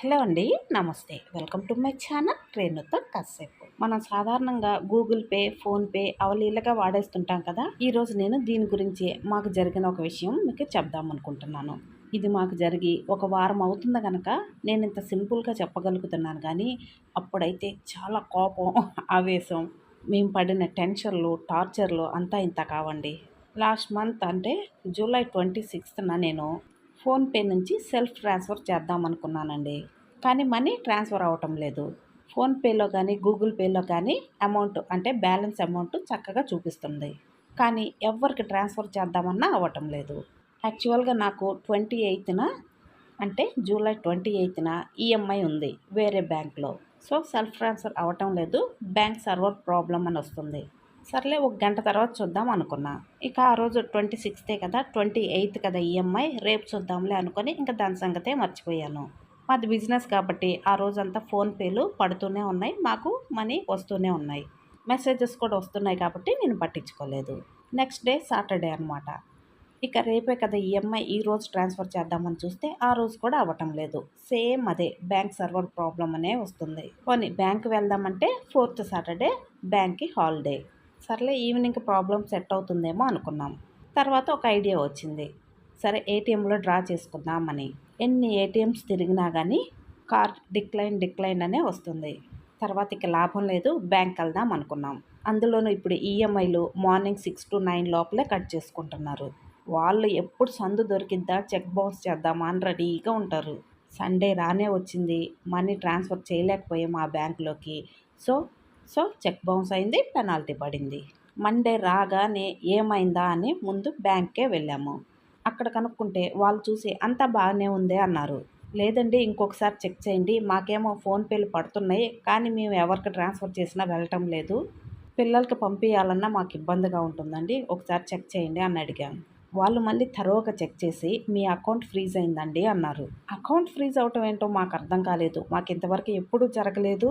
Hello అండి నమస్తే. Welcome to my channel రేణుతో కాసేపు. మనం సాధారణంగా గూగుల్ పే ఫోన్పే అవలీలగా వాడేస్తుంటాం కదా? ఈరోజు నేను దీని గురించి మాకు జరిగిన ఒక విషయం మీకు చెప్దాం అనుకుంటున్నాను. ఇది మాకు జరిగి ఒక వారం అవుతుంది కనుక నేను ఇంత సింపుల్గా చెప్పగలుగుతున్నాను కానీ అప్పుడైతే చాలా కోపం ఆవేశం మేము పడిన టెన్షన్లు టార్చర్లు అంతా ఇంత కావండి. లాస్ట్ మంత్ అంటే జూలై ట్వంటీ సిక్స్త్న నేను ఫోన్పే నుంచి సెల్ఫ్ ట్రాన్స్ఫర్ చేద్దాం అనుకున్నానండి. కానీ మనీ ట్రాన్స్ఫర్ అవ్వటం లేదు. ఫోన్పేలో కానీ గూగుల్ పేలో కానీ అమౌంట్ అంటే బ్యాలెన్స్ అమౌంట్ చక్కగా చూపిస్తుంది. కానీ ఎవరికి ట్రాన్స్ఫర్ చేద్దామన్నా అవ్వటం లేదు. యాక్చువల్గా నాకు ట్వంటీ ఎయిత్న అంటే జూలై ట్వంటీ ఎయిత్న ఈఎంఐ ఉంది వేరే బ్యాంక్లో. సో సెల్ఫ్ ట్రాన్స్ఫర్ అవ్వటం లేదు. బ్యాంక్ సర్వర్ ప్రాబ్లం అని వస్తుంది. సర్లే ఒక గంట తర్వాత చూద్దాం అనుకున్నా. ఇక ఆ రోజు ట్వంటీ సిక్స్తే కదా ట్వంటీ ఎయిత్ కదా ఈఎంఐ రేపు చూద్దాంలే అనుకొని ఇంకా దాని సంగతే మర్చిపోయాను. మాది బిజినెస్ కాబట్టి ఆ రోజంతా ఫోన్పేలు పడుతూనే ఉన్నాయి మాకు మనీ వస్తూనే ఉన్నాయి. మెసేజెస్ కూడా వస్తున్నాయి కాబట్టి నేను పట్టించుకోలేదు. నెక్స్ట్ డే సాటర్డే అనమాట ఇక రేపే కదా ఈఎంఐ ఈ రోజు ట్రాన్స్ఫర్ చేద్దామని చూస్తే ఆ రోజు కూడా అవ్వటం లేదు. సేమ్ అదే బ్యాంక్ సర్వర్ ప్రాబ్లం అనే వస్తుంది. కొన్ని బ్యాంక్ వెళ్దామంటే ఫోర్త్ సాటర్డే బ్యాంక్కి హాలిడే. సర్లే ఈవినింగ్ ప్రాబ్లం సెట్ అవుతుందేమో అనుకున్నాం. తర్వాత ఒక ఐడియా వచ్చింది. సరే ఏటీఎంలో డ్రా చేసుకుందామని. ఎన్ని ఏటీఎంస్ తిరిగినా కానీ కార్డ్ డిక్లైన్ డిక్లైన్ అనే వస్తుంది. తర్వాత ఇక లాభం లేదు బ్యాంక్ వెళ్దాం అనుకున్నాం. అందులోనూ ఇప్పుడు ఈఎంఐలు మార్నింగ్ సిక్స్ టు నైన్ లోపలే కట్ చేసుకుంటున్నారు. వాళ్ళు ఎప్పుడు సందు దొరికిద్దా చెక్ బౌన్స్ చేద్దామా అని రెడీగా ఉంటారు. సండే రానే వచ్చింది. మనీ ట్రాన్స్ఫర్ చేయలేకపోయాం ఆ బ్యాంకులోకి. సో సో చెక్ బౌన్స్ అయింది పెనాల్టీ పడింది. మండే రాగానే ఏమైందా అని ముందు బ్యాంక్కే వెళ్ళాము. అక్కడ కనుక్కుంటే వాళ్ళు చూసి అంతా బాగానే ఉంది అన్నారు. లేదండి ఇంకొకసారి చెక్ చేయండి మాకేమో ఫోన్పేలు పడుతున్నాయి కానీ మేము ఎవరికి ట్రాన్స్ఫర్ చేసినా వెళ్ళటం లేదు. పిల్లలకి పంపించాలన్నా మాకు ఇబ్బందిగా ఉంటుందండి ఒకసారి చెక్ చేయండి అని అడిగాను వాళ్ళు మళ్ళీ తరోగా చెక్ చేసి మీ అకౌంట్ ఫ్రీజ్ అయిందండి అన్నారు. అకౌంట్ ఫ్రీజ్ అవటం ఏంటో మాకు అర్థం కాలేదు మాకు ఇంతవరకు ఎప్పుడూ జరగలేదు.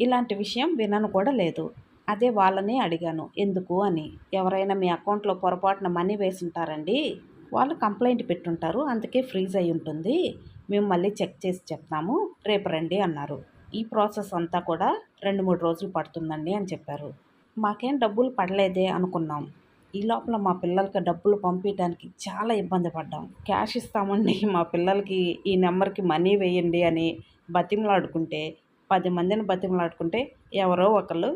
ఇలాంటి విషయం వినను కూడా లేదు. అదే వాళ్ళని అడిగాను. ఎందుకు అని. ఎవరైనా మీ అకౌంట్లో పొరపాటున మనీ వేసి ఉంటారండి వాళ్ళు కంప్లైంట్ పెట్టుంటారు. అందుకే ఫ్రీజ్ అయి ఉంటుంది. మేము మళ్ళీ చెక్ చేసి చెప్తాము. రేపు రండి అన్నారు. ఈ ప్రాసెస్ అంతా కూడా రెండు మూడు రోజులు పడుతుందండి అని చెప్పారు. మాకేం డబ్బులు పడలేదే అనుకున్నాం. ఈ లోపల మా పిల్లలకి డబ్బులు పంపించడానికి చాలా ఇబ్బంది పడ్డాం. క్యాష్ ఇస్తామండి మా పిల్లలకి. ఈ నెంబర్కి మనీ వేయండి అని బతిమలాడుకుంటే పది మందిని బతిమలాడుకుంటే ఎవరో ఒకళ్ళు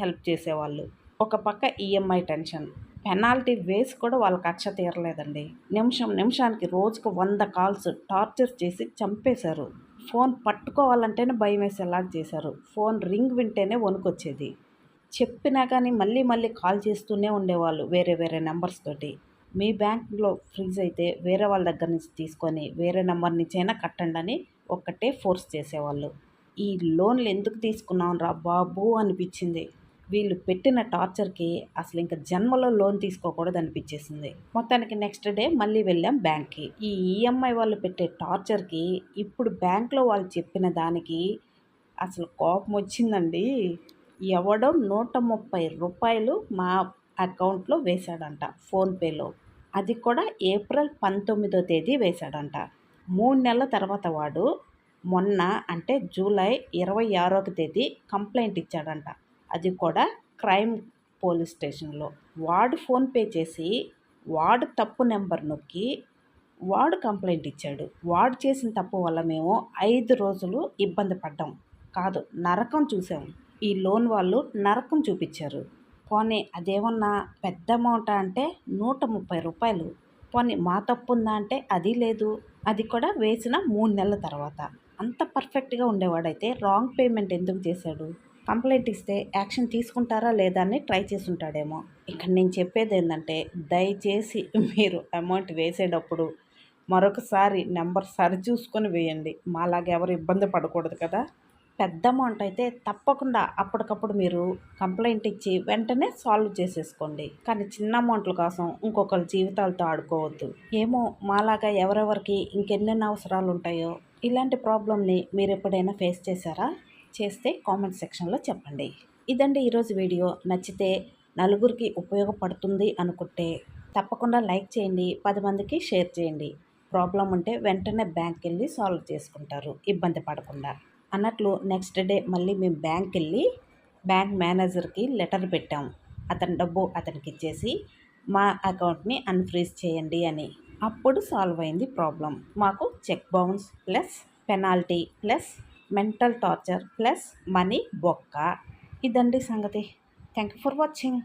హెల్ప్ చేసేవాళ్ళు. ఒక పక్క ఈఎంఐ టెన్షన్. పెనాల్టీ వేసి కూడా వాళ్ళ కక్ష తీరలేదండి. నిమిషం నిమిషానికి రోజుకు వంద కాల్స్ టార్చర్ చేసి చంపేశారు. ఫోన్ పట్టుకోవాలంటేనే భయం వేసేలాగా చేశారు. ఫోన్ రింగ్ వింటేనే వణుకొచ్చేది. చెప్పినా కానీ మళ్ళీ మళ్ళీ కాల్ చేస్తూనే ఉండేవాళ్ళు వేరే వేరే నెంబర్స్ తోటి. మీ బ్యాంక్లో ఫ్రీజ్ అయితే వేరే వాళ్ళ దగ్గర నుంచి తీసుకొని వేరే నెంబర్ నుంచి అయినా కట్టండి అని ఒక్కటే ఫోర్స్ చేసేవాళ్ళు. ఈ లోన్లు ఎందుకు తీసుకున్నాం రా బాబు అనిపించింది. వీళ్ళు పెట్టిన టార్చర్కి అసలు ఇంకా జన్మలో లోన్ తీసుకోకూడదు అనిపించేసింది. మొత్తానికి నెక్స్ట్ డే మళ్ళీ వెళ్ళాం బ్యాంక్కి. ఈ ఈఎంఐ వాళ్ళు పెట్టే టార్చర్కి ఇప్పుడు బ్యాంక్లో వాళ్ళు చెప్పిన దానికి అసలు కోపం వచ్చిందండి. ఎవడో నూట ముప్పై రూపాయలు మా అకౌంట్లో వేశాడంట ఫోన్పేలో. అది కూడా ఏప్రిల్ పంతొమ్మిదో తేదీ వేశాడంట. మూడు నెలల తర్వాత వాడు మొన్న అంటే జూలై ఇరవై ఆరోక తేదీ కంప్లైంట్ ఇచ్చాడంట. అది కూడా క్రైమ్ పోలీస్ స్టేషన్లో. వాడు ఫోన్పే చేసి వాడు తప్పు నెంబర్ నొక్కి వాడు కంప్లైంట్ ఇచ్చాడు. వాడు చేసిన తప్పు వల్ల మేము ఐదు రోజులు ఇబ్బంది పడ్డాం. కాదు నరకం చూసాం ఈ లోన్ వాళ్ళు నరకం చూపించారు. పోనీ అదేమన్నా పెద్ద అమౌంట్ అంటే నూట ముప్పై రూపాయలు. పోనీ మా తప్పు ఉందా అంటే అది లేదు. అది కూడా వేసిన మూడు నెలల తర్వాత. అంత పర్ఫెక్ట్గా ఉండేవాడైతే రాంగ్ పేమెంట్ ఎందుకు చేశాడు? కంప్లైంట్ ఇస్తే యాక్షన్ తీసుకుంటారా లేదా అని ట్రై చేసి ఉంటాడేమో ఇక్కడ నేను చెప్పేది ఏంటంటే దయచేసి మీరు అమౌంట్ వేసేటప్పుడు మరొకసారి నెంబర్ సరి చూసుకొని వేయండి. మాలాగా ఎవరు ఇబ్బంది పడకూడదు కదా. పెద్ద అమౌంట్ అయితే తప్పకుండా అప్పటికప్పుడు మీరు కంప్లైంట్ ఇచ్చి వెంటనే సాల్వ్ చేసేసుకోండి. కానీ చిన్న అమౌంట్ల కోసం ఇంకొకరి జీవితాలతో ఆడుకోవద్దు. ఏమో మాలాగా ఎవరెవరికి ఇంకెన్నెన్ని అవసరాలు ఉంటాయో ఇలాంటి ప్రాబ్లమ్ని మీరు ఎప్పుడైనా ఫేస్ చేశారా? చేస్తే కామెంట్ సెక్షన్లో చెప్పండి. ఇదండి ఈరోజు వీడియో. నచ్చితే నలుగురికి ఉపయోగపడుతుంది అనుకుంటే తప్పకుండా లైక్ చేయండి పది మందికి షేర్ చేయండి. ప్రాబ్లం ఉంటే వెంటనే బ్యాంక్కి వెళ్ళి సాల్వ్ చేసుకుంటారు ఇబ్బంది పడకుండా. అన్నట్లు నెక్స్ట్ డే మళ్ళీ మేము బ్యాంక్కి వెళ్ళి బ్యాంక్ మేనేజర్కి లెటర్ పెట్టాం. అతని డబ్బు అతనికి ఇచ్చేసి మా అకౌంట్ని అన్ఫ్రీజ్ చేయండి అని. అప్పుడు సాల్వ్ అయింది ప్రాబ్లం. మాకు check bounce plus penalty plus mental torture plus money బొక్క. ఇదండి సంగతి. Thank you for watching.